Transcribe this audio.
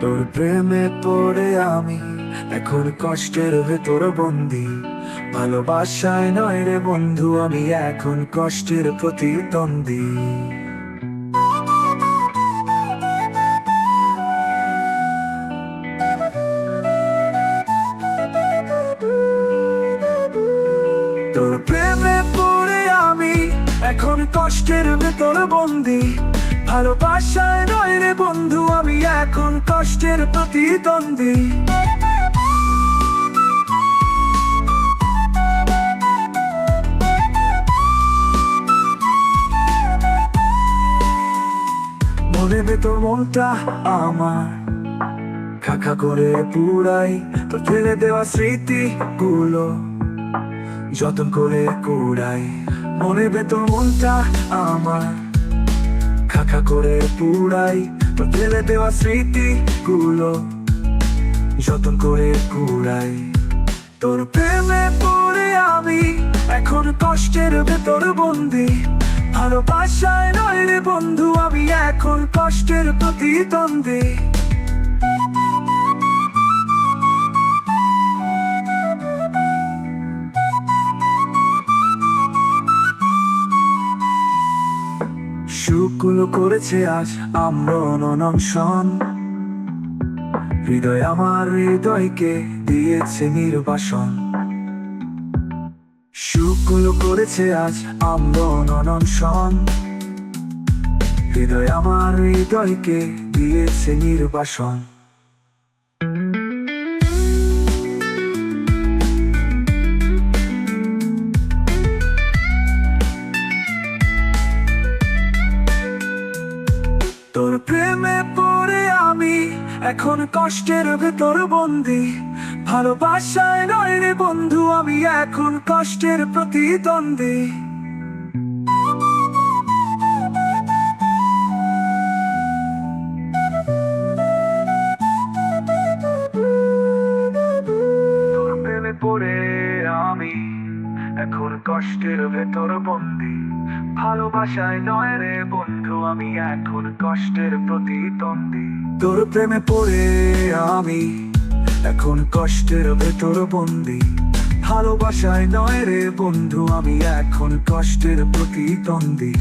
তোর প্রেমে পড়ে আমি, এখন কষ্টের ভেতর বন্দি। ভালোবাসায় নয় রে বন্ধু, আমি এখন কষ্টের প্রতিদ্বন্দ্বী। তোর প্রেমে পড়ে আমি, এখন কষ্টের ভেতর বন্দি। ভালোবাসায় নয় রে বন্ধু, আমি এখন কষ্টের প্রতিদ্বন্দ্বী। মনে ভেতর মনটা আমার। খাখা করে পুরাই তো ফেলে দেওয়া স্মৃতি গুলো যতন করে কুড়াই, মনে ভেতর মনটা আমার। খাখা করে পুড়াই। তোর ফেলে দেওয়া স্মৃতি গুলো যতন করে কুড়াই তোর প্রেমে পড়ে আমি এখন কষ্টের ভেতর বন্দি। ভালোবাসায় নয় রে বন্ধু, আমি এখন কষ্টের প্রতিদ্বন্দ্বী। সুখগুলো করেছে আজ আমরন অনশন হৃদয় আমার হৃদয়কে দিয়েছে নির্বাসন। সুখগুলো করেছে আজ আমরন অনশন হৃদয় আমার হৃদয়কে দিয়েছে নির্বাসন। প্রেমে পড়ে আমি এখন কষ্টের ভেতর বন্দি। ভালোবাসায় নয় রে বন্ধু, আমি এখন কষ্টের প্রতিদ্বন্দ্বী। এখন কষ্টের ভেতর বন্দি। ভালোবাসায় নয় রে বন্ধু, আমি এখন কষ্টের প্রতিদ্বন্দ্বী। তোর প্রেমে পড়ে আমি এখন কষ্টের ভেতর বন্দি। ভালোবাসায় নয় রে বন্ধু, আমি এখন কষ্টের প্রতিদ্বন্দ্বী।